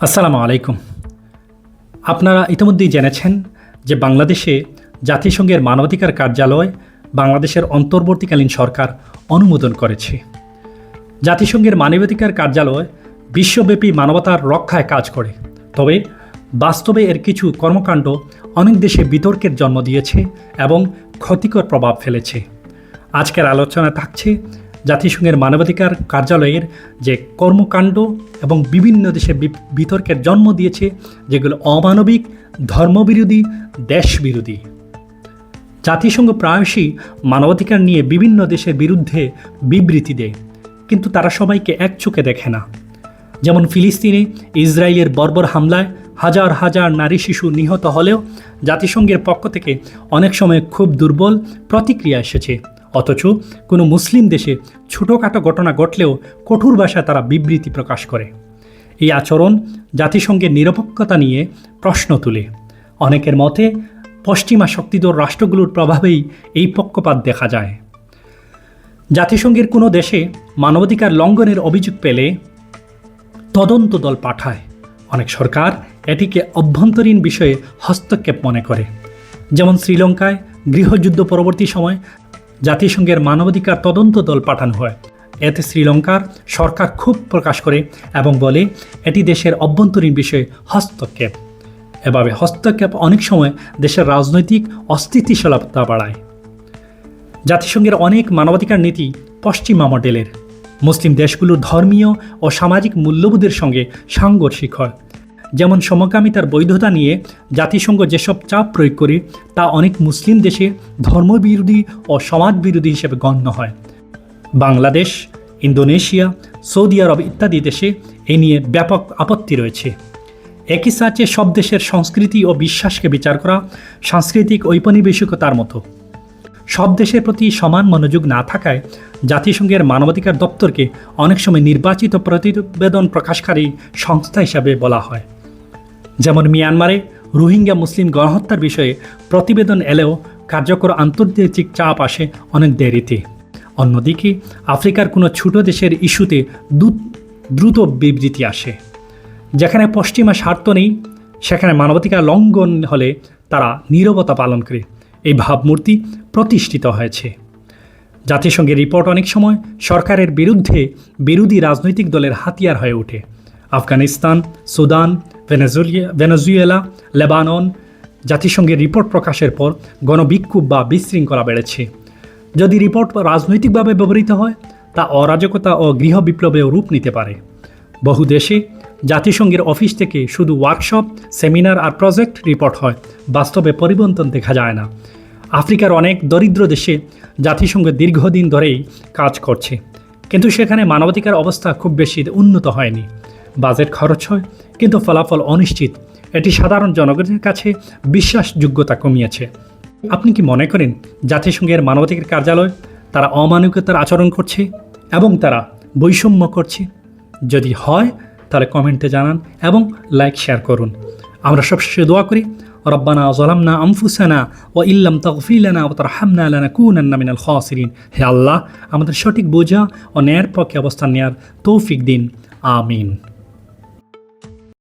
আসসালামু আলাইকুম। আপনারা ইতিমধ্যেই জেনেছেন যে বাংলাদেশে জাতিসংঘের মানবাধিকার কার্যালয় বাংলাদেশের অন্তর্বর্তীকালীন সরকার অনুমোদন করেছে। জাতিসংঘের মানবাধিকার কার্যালয় বিশ্বব্যাপী মানবতার রক্ষায় কাজ করে। তবে বাস্তবে এর কিছু কর্মকাণ্ড অনেক দেশে বিতর্কের জন্ম দিয়েছে এবং ক্ষতিকর প্রভাব ফেলেছে। আজকের আলোচনা থাকছে জাতিসংঘের মানবাধিকার কার্যালয়ের যে কর্মকাণ্ড এবং বিভিন্ন দেশে বিতর্কের জন্ম দিয়েছে, যেগুলো অমানবিক, ধর্মবিরোধী, দেশবিরোধী। জাতিসংঘ প্রায়শই মানবাধিকার নিয়ে বিভিন্ন দেশের বিরুদ্ধে বিবৃতি দেয়, কিন্তু তারা সবাইকে এক চোখে দেখে না। যেমন ফিলিস্তিনে ইসরায়েলের বর্বর হামলায় হাজার হাজার নারী শিশু নিহত হলেও জাতিসংঘের পক্ষ থেকে অনেক সময় খুব দুর্বল প্রতিক্রিয়া এসেছে। অথচ কোনো মুসলিম দেশে ছোটোখাটো ঘটনা ঘটলেও কঠোর ভাষায় তারা বিবৃতি প্রকাশ করে। এই আচরণ জাতিসংঘের নিরপেক্ষতা নিয়ে প্রশ্ন তুলে। অনেকের মতে, পশ্চিমা শক্তিধর রাষ্ট্রগুলোর প্রভাবেই এই পক্ষপাত দেখা যায়। জাতিসংঘের কোনো দেশে মানবাধিকার লঙ্ঘনের অভিযোগ পেলে তদন্ত দল পাঠায়। অনেক সরকার এটিকে অভ্যন্তরীণ বিষয়ে হস্তক্ষেপ মনে করে। যেমন শ্রীলঙ্কায় গৃহযুদ্ধ পরবর্তী সময় জাতিসংঘের মানবাধিকার তদন্ত দল পাঠানো হয়। এতে শ্রীলঙ্কার সরকার খুব প্রকাশ করে এবং বলে, এটি দেশের অভ্যন্তরীণ বিষয়ে হস্তক্ষেপ। এভাবে হস্তক্ষেপ অনেক সময় দেশের রাজনৈতিক অস্থিতিশীলতা বাড়ায়। জাতিসংঘের অনেক মানবাধিকার নীতি পশ্চিমা মডেলের। মুসলিম দেশগুলোর ধর্মীয় ও সামাজিক মূল্যবোধের সঙ্গে সাংঘর্ষিক হয়। যেমন সমকামিতার বৈধতা নিয়ে জাতিসংঘ যেসব চাপ প্রয়োগ করে, তা অনেক মুসলিম দেশে ধর্মবিরোধী ও সমাজবিরোধী হিসেবে গণ্য হয়। বাংলাদেশ, ইন্দোনেশিয়া, সৌদি আরব ইত্যাদি দেশে এ নিয়ে ব্যাপক আপত্তি রয়েছে। একই সাথে সব দেশের সংস্কৃতি ও বিশ্বাসকে বিচার করা সাংস্কৃতিক ঔপনিবেশিকতার মতো। সব দেশের প্রতি সমান মনোযোগ না থাকায় জাতিসংঘের মানবাধিকার দপ্তরকে অনেক সময় নির্বাচিত প্রতিবেদন প্রকাশকারী সংস্থা হিসাবে বলা হয়। যেমন মিয়ানমারে রোহিঙ্গা মুসলিম গণহত্যার বিষয়ে প্রতিবেদন এলেও কার্যকর আন্তর্জাতিক চাপ আসে অনেক দেরিতে। অন্যদিকে, আফ্রিকার কোনো ছোট দেশের ইস্যুতে দ্রুত বিবৃতি আসে। যেখানে পশ্চিমা স্বার্থ নেই, সেখানে মানবাধিকার লঙ্ঘন হলে তারা নীরবতা পালন করে। এই ভাবমূর্তি প্রতিষ্ঠিত হয়েছে। জাতিসংঘের রিপোর্ট অনেক সময় সরকারের বিরুদ্ধে বিরোধী রাজনৈতিক দলের হাতিয়ার হয়ে ওঠে। Afghanistan, Sudan Venezuela Venezuela, Lebanon, জাতিসংঘের রিপোর্ট প্রকাশের পর গণবিক্ষোভ বা বিশৃঙ্খলা বেড়েছে। যদি রিপোর্ট রাজনৈতিকভাবে ব্যবহৃত হয়, তা অরাজকতা ও গৃহ বিপ্লবেও রূপ নিতে পারে। বহু দেশে জাতিসংঘের অফিস থেকে শুধু ওয়ার্কশপ, সেমিনার আর প্রজেক্ট রিপোর্ট হয়, বাস্তবে পরিবর্তন দেখা যায় না। আফ্রিকার অনেক দরিদ্র দেশে জাতিসংঘ দীর্ঘদিন ধরেই কাজ করছে, কিন্তু সেখানে মানবাধিকার অবস্থা খুব বেশি উন্নত হয়নি। বাজেট খরচ হয়, কিন্তু ফলাফল অনিশ্চিত। এটি সাধারণ জনগণের কাছে বিশ্বাসযোগ্যতা কমিয়েছে। আপনি কি মনে করেন জাতিসংঘের মানবাধিকার কার্যালয় তারা অমানবিকতার আচরণ করছে এবং তারা বৈষম্য করছে? যদি হয়, তাহলে কমেন্টে জানান এবং লাইক, শেয়ার করুন। আমরা সবশেষে দোয়া করি, রব্বানা জলামনা আমফুসানা ও ইল্লাম তগফিলানা ও তার হামনা তারহামনা লানাকুনান্না মিনাল খাসিরিন। হে আল্লাহ, আমাদের সঠিক বোঝা ও ন্যায়ের পক্ষে অবস্থান নেয়ার তৌফিক দিন। আমিন।